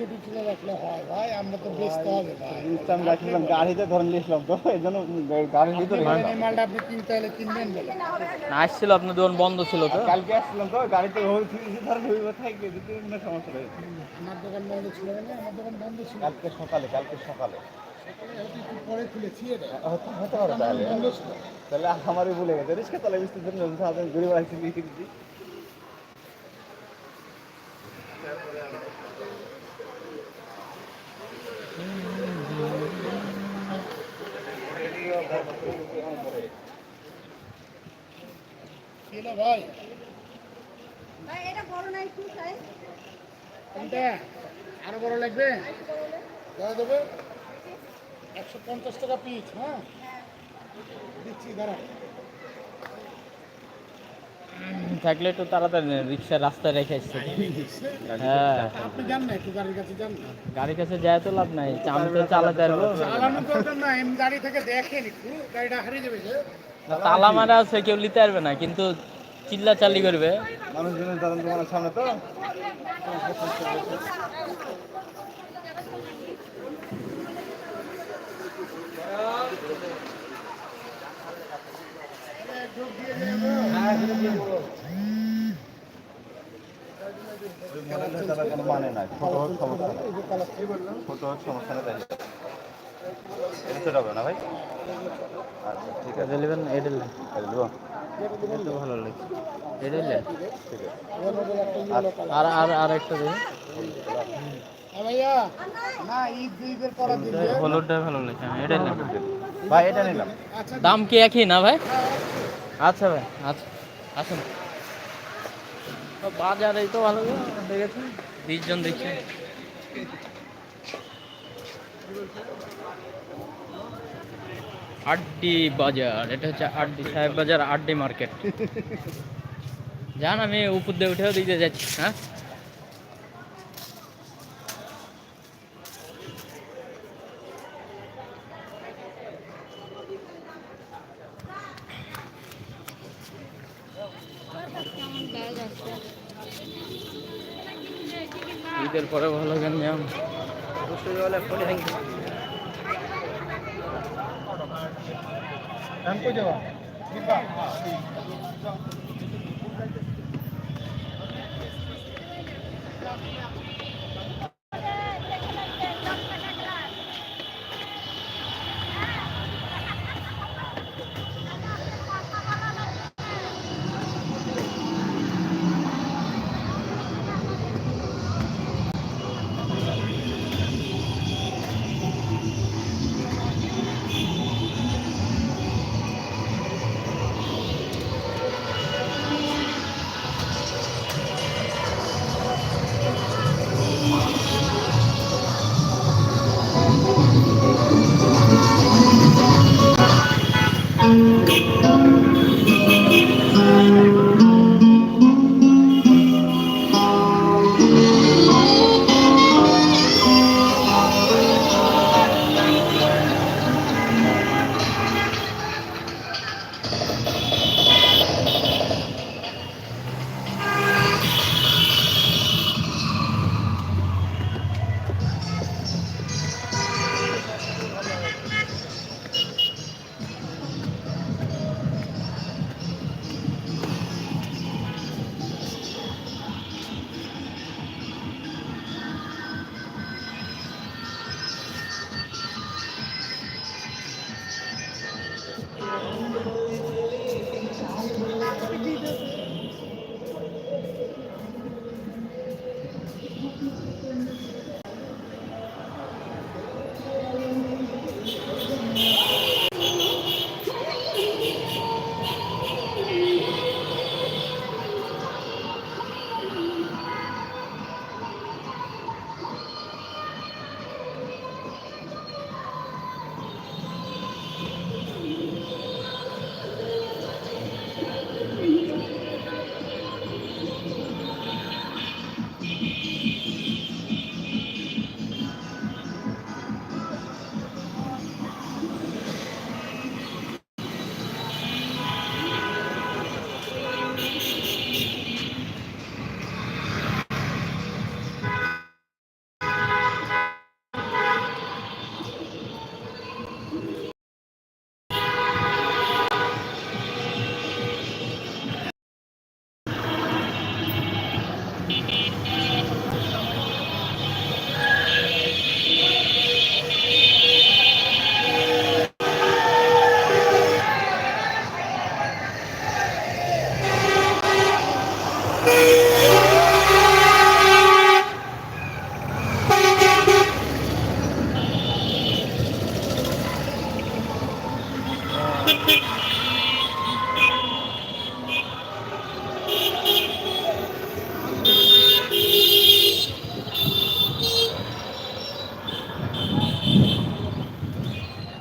এত মুচিয়ে রাখলে হয়। ভাই আমরা তো বেচতে হবে ভাই। জিনিসটা আমি গাড়িতে তো এই জন্য গাড়ির ভিতরে এই মালটা আপনি কিনতে হলে কিনবেন বলে। আসছিল আপনার দোকান বন্ধ ছিল তো। কালকে আসছিলাম তো গাড়িতে ওই দিতে কোনো সমস্যা নেই আমার দোকান বন্ধ ছিল না আমার দোকান বন্ধ ছিল। কালকে সকালে কালকে সকালে। পরে খুলেছি এটা। হতে পারে তাহলে। বন্ধ ছিল। তাহলে আমারই ভুলে গেছে রিস্কা জন্য সাথে ঘুরে বেড়াচ্ছি ভাই। ভাই এটা বড় না একটু সাইজ কোনটা আরও বড় লাগবে? দেবে? একশো পঞ্চাশ টাকা পিস হ্যাঁ? দিচ্ছি দাঁড়া। থাকলে একটু তাড়াতাড়ি রিক্সা রাস্তায় রেখে এসছে হ্যাঁ। আপনি যান না একটু গাড়ির কাছে যান না। গাড়ির কাছে যায় তো লাভ নাই আমি তো চালাতে পারব। চালানো করবেন না এমনি গাড়ি থেকে দেখেন একটু গাড়িটা হারিয়ে যাবে তালা মারা আছে কেউ নিতে পারবে না কিন্তু চিল্লা চালি করবে। মানুষজনের সামনে তো। মানে নাই। ছোট হোক সমস্যা নেই। ছোট হোক সমস্যা নেই তাই এটা তো হবে না ভাই? আচ্ছা ঠিক আছে। নেবেন এটা নেবেন। এটা ভালো লাগছে। এটা আছে আর আর আর একটা দিন। হলুদটা ভালো হ্যাঁ, এটা নেবেন ভাই এটা নিলাম। দাম কি একই না ভাই? আচ্ছা ভাই। আচ্ছা আসুন। বাজারে তো ভালো দেখেছেন। বিশ জন দেখছেন আড্ডি বাজার এটা হচ্ছে আড্ডি সাহেব বাজার আড্ডি মার্কেট। যান আমি উপর দিয়ে উঠেও দিতে যাচ্ছি হ্যাঁ?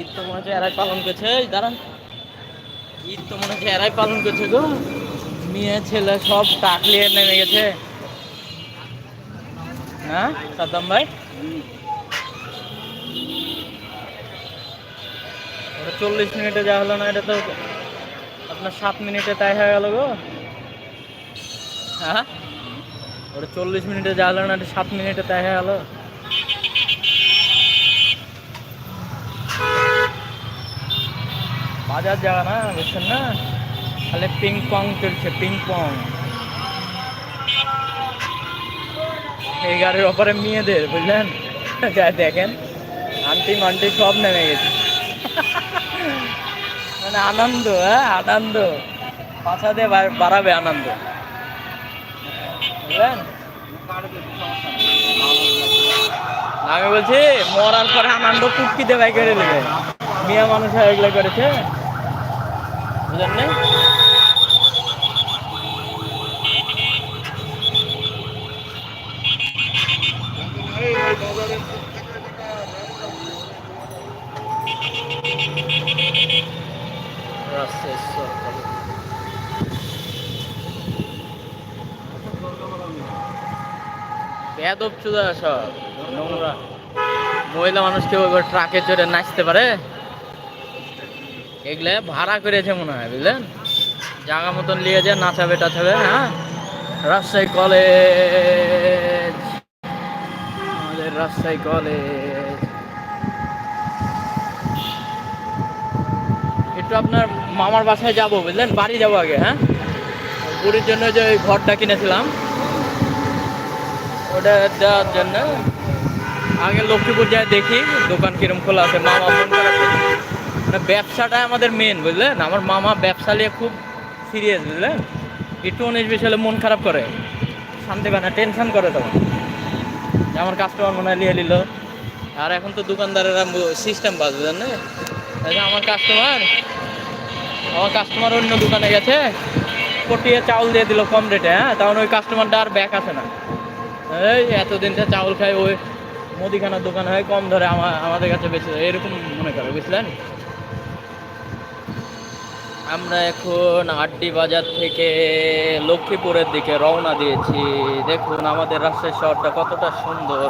ঈদ তো মনে হচ্ছে এরাই পালন করছে দাঁড়ান। ঈদ তো মনে হচ্ছে এরাই পালন করছে গো। মেয়ে ছেলে সব টাকলিয়ে নেমে গেছে। হ্যাঁ সাদ্দাম ভাই? ওটা চল্লিশ মিনিটে যা হলো না, এটা তো আপনার সাত মিনিটে তাই হয়ে গেল গো। হ্যাঁ? ওটা চল্লিশ মিনিটে যা হলো না, এটা সাত মিনিটে তাই হয়ে গেল। বাজার জায়গা না, বুঝছেন না? খালি পিং পং চলছে পিং পং এই গাড়ির ওপরে মেয়েদের, বুঝলেন? যা দেখেন, আন্টি মান্টি সব নেমে গেছে। মানে আনন্দ হ্যাঁ? আনন্দ। পাছা দিয়ে বাড়াবে আনন্দ। বুঝলেন? আমি বলছি, মরার পরে আনন্দ কুটকিতে বাই করে নেবে। মিয়া মানুষ এগুলো করেছে। বুঝলেন না রাস্তায় সরকার বেদব চুদা সব। নোংরা। মহিলা মানুষ কেউ ট্রাকে চড়ে নাচতে পারে? এগুলো ভাড়া করেছে মনে হয়, বুঝলেন? জায়গা মতন নিয়ে যে, নাচাবে, টাচাবে হ্যাঁ? রাজশাহী কলেজ। আমাদের রাজশাহী কলেজ। একটু আপনার মামার বাসায় যাব, বুঝলেন? বাড়ি যাব আগে হ্যাঁ? বুড়ির জন্য যে ঘরটা কিনেছিলাম। ওটা দেওয়ার জন্য। আগে লক্ষ্মীপুর যায় দেখি, দোকান কিরম খোলা আছে। মামা মন খারাপ করছে। মানে ব্যবসাটা আমাদের মেন বুঝলেন? আমার মামা ব্যবসা নিয়ে খুব সিরিয়াস বুঝলেন? একটু উনিশ বিশ হলে মন খারাপ করে। শান্তি পায় না টেনশন করে তখন। আমার কাস্টমার মনে হয় নিল। আর এখন তো দোকানদারেরা সিস্টেম বাজ, বুঝলেন না? আমার কাস্টমার আমার কাস্টমার অন্য দোকানে গেছে। পটিয়ে চাউল দিয়ে দিল কম রেটে হ্যাঁ? তখন ওই কাস্টমারটা আর ব্যাক আসে না। এই এতদিন থেকে চাউল খাই ওই মুদিখানার দোকান হয়, কম ধরে আমাদের কাছে বেশি এরকম মনে করে, বুঝলেন? আমরা এখন আড্ডি বাজার থেকে লক্ষ্মীপুরের দিকে রওনা দিয়েছি। দেখুন, আমাদের রাজশাহী শহরটা কতটা সুন্দর।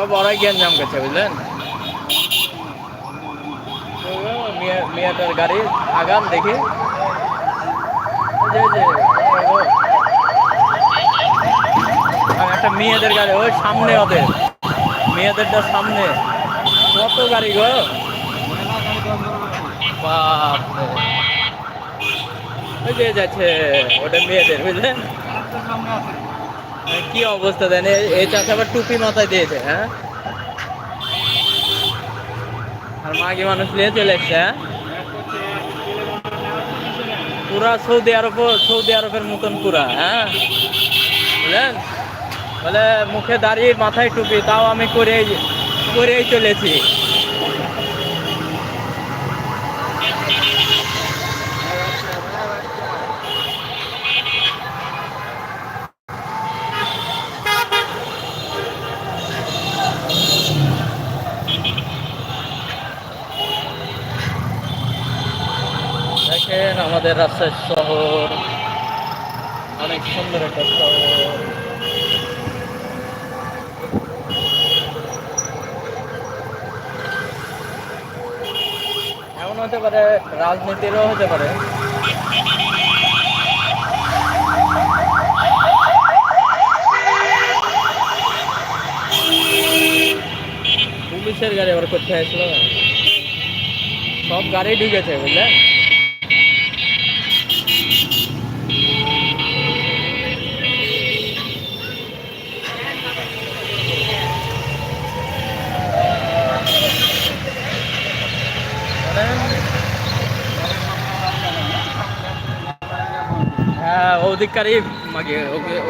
সব ওরাই জ্ঞান গেছে, বুঝলেন? মিয়াটার গাড়ি আগান দেখি। একটা মেয়েদের গাড়ি, ওই সামনে ওদের। মেয়েদেরটা সামনে। কত গাড়ি গো? বাপ রে। ওই যাচ্ছে ওটা মেয়েদের, বুঝলেন? কি অবস্থা দেন? এই চাষা আবার টুপি মাথায় দিয়েছে হ্যাঁ? আর মাগি মানুষ নিয়ে চলে এসছে হ্যাঁ? পুরা সৌদি আরব, সৌদি আরবের মতন পুরা হ্যাঁ? বুঝলেন? বলে মুখে দাঁড়িয়ে মাথায় টুপি, তাও আমি করেই করেই চলেছি দেখেন আমাদের রাজশাহী শহর। অনেক সুন্দর একটা শহর। এমন হতে পারে রাজনীতিরও হতে পারে। পুলিশের গাড়ি আবার করতে আসলো? সব গাড়ি ঢুকেছে বুঝলেন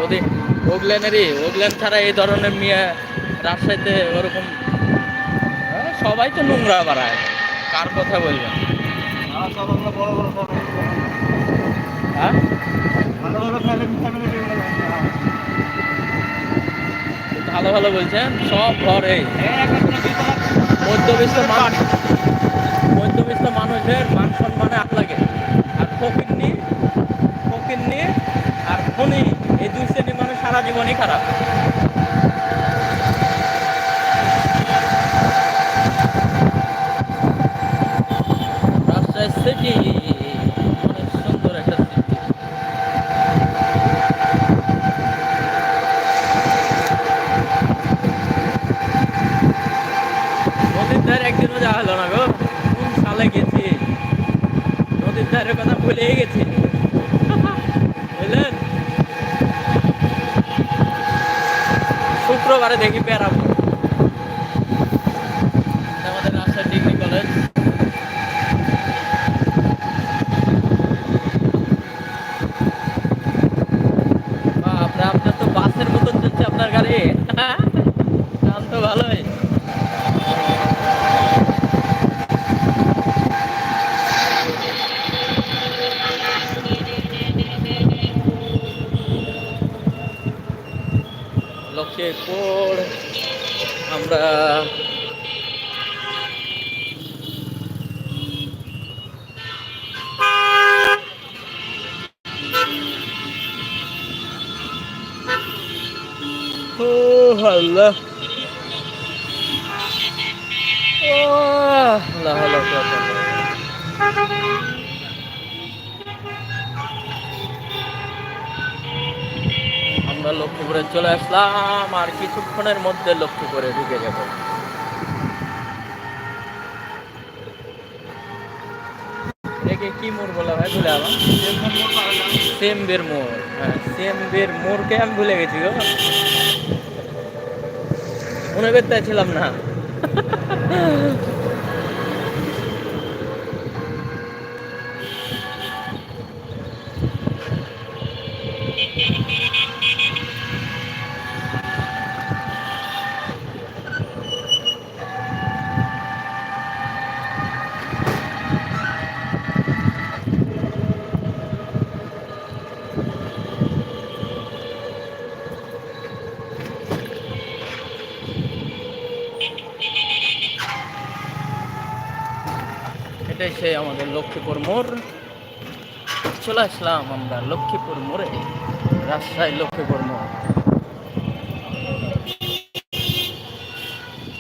ওদিক ওগলেনেরই ওগলেন ছাড়া এই ধরনের মেয়ে রাজশাহীতে ওরকম সবাই তো নোংরা বাড়ায়। কার কথা ফ্যামিলি হ্যাঁ? ভালো ভালো বলছেন, সব ঘরে। মধ্যবিত্ত মানুষ, মধ্যবিত্ত মানুষের মান সম্মানে আপ লাগে। আর ফকিরনি ফকিরনি আর ধনী এই দুই শ্রেণির মানুষ সারা জীবনই খারাপ। ধারে একদিনও যাওয়া হলো না গো, কোন সালে গেছি? নদীর ধারের কথা ভুলেই গেছি বুঝলেন শুক্রবারে দেখি বেড়াবো এটা আমাদের রাজশাহী ডিগ্রি কলেজ বাপরে আপনার তো বাসের মতন চলছে আপনার গাড়ি দাম তো ভালোই লক্ষ্মীপুর আমরা আসলাম আর কিছুক্ষণের মধ্যে লক্ষ্মীপুরে ঢুকে যাব। একে কি মোড় বলা হয় ভুলে আমার সেমবের মোড়। হ্যাঁ সেমবের মোড়কে আমি ভুলে গেছি গো। মনে করতে ছিলাম না। আমাদের লক্ষ্মীপুর মোড়। চলে আসলাম আমরা লক্ষ্মীপুর মোড়ে রাজশাহী লক্ষ্মীপুর মোড়।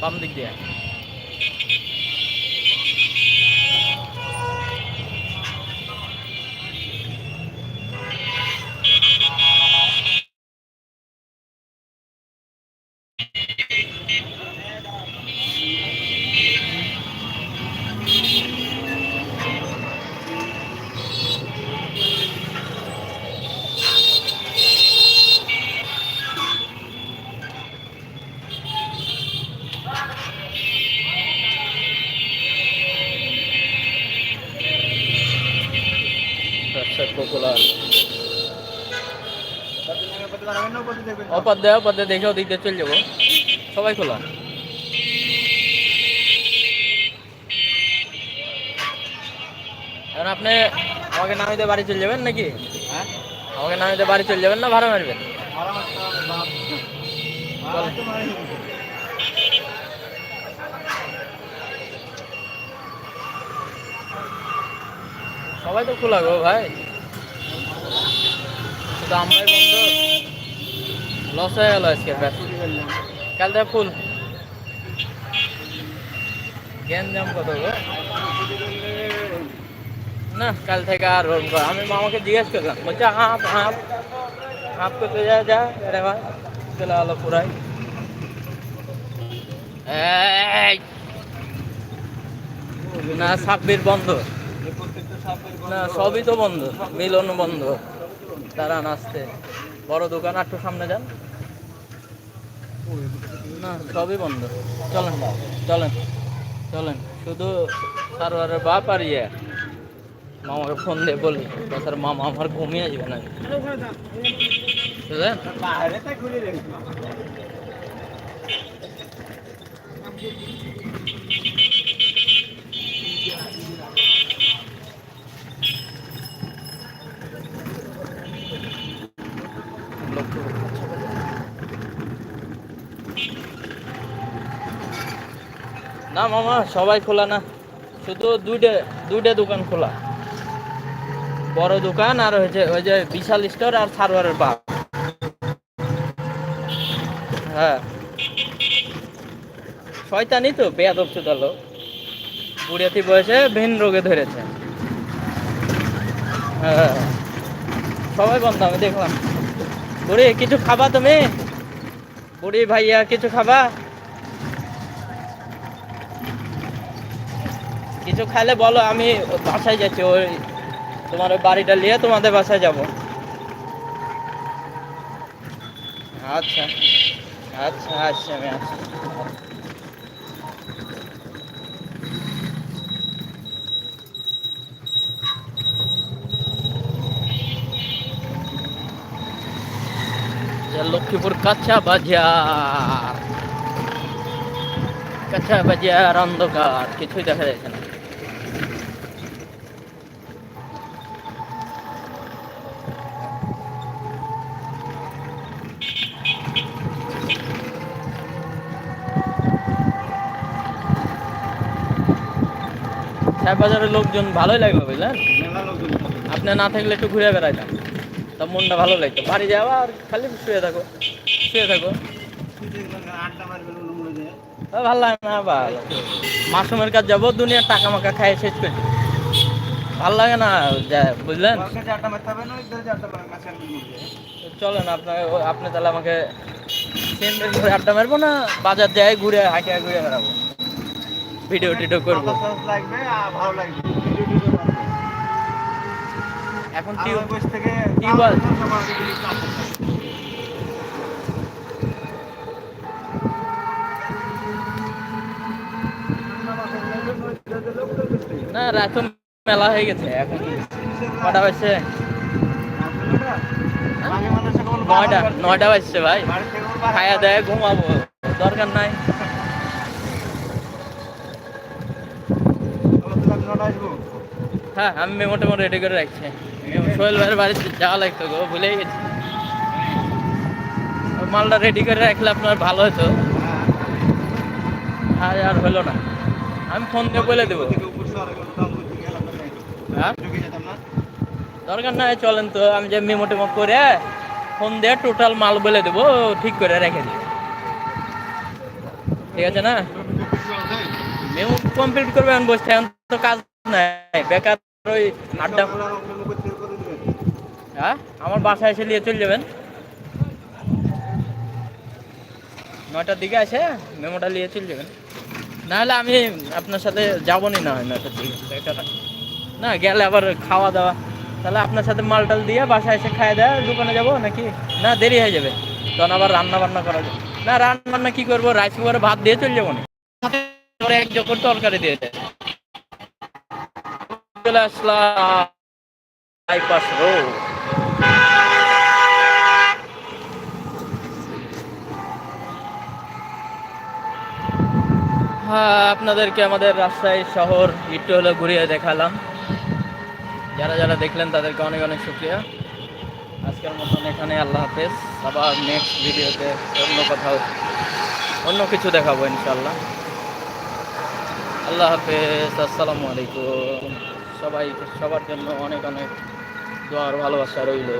বাম দিক দিয়ে। অপাধ্যায় অপাধ্যায় দেখে ওদিক দিয়ে চলে যাব। সবাই খোলা। এখন আপনি আমাকে নামিতে বাড়ি চলে যাবেন নাকি? হ্যাঁ? আমাকে নামিতে বাড়ি চলে যাবেন না ভাড়া মারবেন? সবাই তো খোলা গো ভাই। শুধু আমরাই বন্ধ। লস হয়ে গেল আজকে, ব্যাস। কাল থেকে ফুল। দাম কত গো। না, কাল থেকে আর ওরকম কর- আমি মামাকে জিজ্ঞেস করলাম, বলছে হাঁপ হাঁপ হাঁপ করতে যা যা আরে ভাই চলে গেলো পুরাই! না, সাব্বির বন্ধ। না, সবই তো বন্ধ, মিলন বন্ধ। তারা নাচতে বড় দোকান, একটু সামনে যান। না, সবই বন্ধ। চলেন চলেন চলেন। শুধু সারোয়ারের বাপ আর ইয়ে। মামাকে ফোন দিয়ে বলি স্যার মামা আমার ঘুমিয়ে আসবে না। বুঝলেন? বাইরে না মামা, সবাই খোলা না। শুধু দুইটা দুইটা দোকান খোলা। বড় দোকান আর হয়েছে ওই যে বিশাল স্টোর আর সার্ভারের বার। হ্যাঁ। শয়তানি তো, বেয়াদব চুদালো বুড়িয়াতি বয়সে ভিন রোগে ধরেছে। হ্যাঁ। সবাই বন্ধ, আমি দেখলাম। বুড়ি, কিছু খাবা তুমি? বুড়ি ভাইয়া, কিছু খাবা? কিছু খাইলে বলো, আমি বাসায় যাচ্ছি, ওই তোমার ওই বাড়িটা নিয়ে তোমাদের বাসায় যাব। আচ্ছা আচ্ছা আচ্ছা আমি আচ্ছা। যা লক্ষ্মীপুর কাঁচা বাজার কাঁচা বাজার, অন্ধকার, কিছুই দেখা যাচ্ছে না সাহেব লোকজন ভালোই লাগবে বুঝলেন? আপনি না থাকলে একটু ঘুরে বেড়াইতাম। তা মনটা ভালো লাগতো। বাড়ি যাওয়া আর খালি শুয়ে থাকো। শুয়ে থাকো। ভালো লাগে না, ভালো। মাসুমের কাজ যাব, দুনিয়ার টাকা মাকা খাই শেষ করে। ভালো লাগে না বুঝলেন? চলেন আপনাকে, আপনি তাহলে আমাকে আড্ডা মারবো না? বাজার যায় ঘুরে হাঁটে ঘুরে বেড়াবো। ভিডিও টিডিও করব। লাগবে ভালো লাগবে। এখন থেকে? না রাত মেলা হয়ে গেছে এখন কটা বাজছে? নয়টা নয়টা বাজছে ভাই। খায়া দেয় ঘুমাবো দরকার নাই। হ্যাঁ আমি মেমো টেমো রেডি করে রাখছি। সোহেল ভাইয়ের বাড়িতে যাওয়া লাগতো গো, ভুলেই গেছি। মালটা রেডি করে রাখলে আপনার ভালো হতো। আর আর হলো না। আমি ফোন দিয়ে বলে দেবো। হ্যাঁ? দরকার নাই, চলেন তো, আমি যে মেমো টেমো করে ফোন দিয়ে টোটাল মাল বলে দেবো ঠিক করে রেখে দিই ঠিক আছে না? মেমো কমপ্লিট করবে, আমি বসে এখন তো কাজ হ্যাঁ? আমার বাসায় এসে নিয়ে চলে যাবেন। নয়টার দিকে আসে মেমোটা নিয়ে চলে যাবেন। না হলে আমি আপনার সাথে যাবনি না হয় নয়টার দিকে। না, গেলে আবার খাওয়া দাওয়া তাহলে আপনার সাথে মাল টাল দিয়ে বাসায় এসে খাই দেয়, দোকানে যাব নাকি? না, দেরি হয়ে যাবে। তখন আবার রান্না বান্না করা যাবে। না রান্না বান্না কি করব? রাইস কুকারে ভাত দিয়ে চলে যাব না এক জোকর তরকারি দিয়ে দেয়। চলে আসলাম। বাইপাস রোড হ্যাঁ আপনাদেরকে আমাদের রাজশাহী শহর একটু হলো ঘুরিয়ে দেখালাম। যারা যারা দেখলেন, তাদেরকে অনেক অনেক শুক্রিয়া। আজকের মতন এখানে আল্লাহ হাফেজ। আবার নেক্সট ভিডিওতে অন্য কোথাও, অন্য কিছু দেখাবো ইনশাল্লাহ আল্লাহ হাফেজ, আসসালামু আলাইকুম। সবাই সবার জন্য অনেক অনেক দোয়ার ভালোবাসা রইল।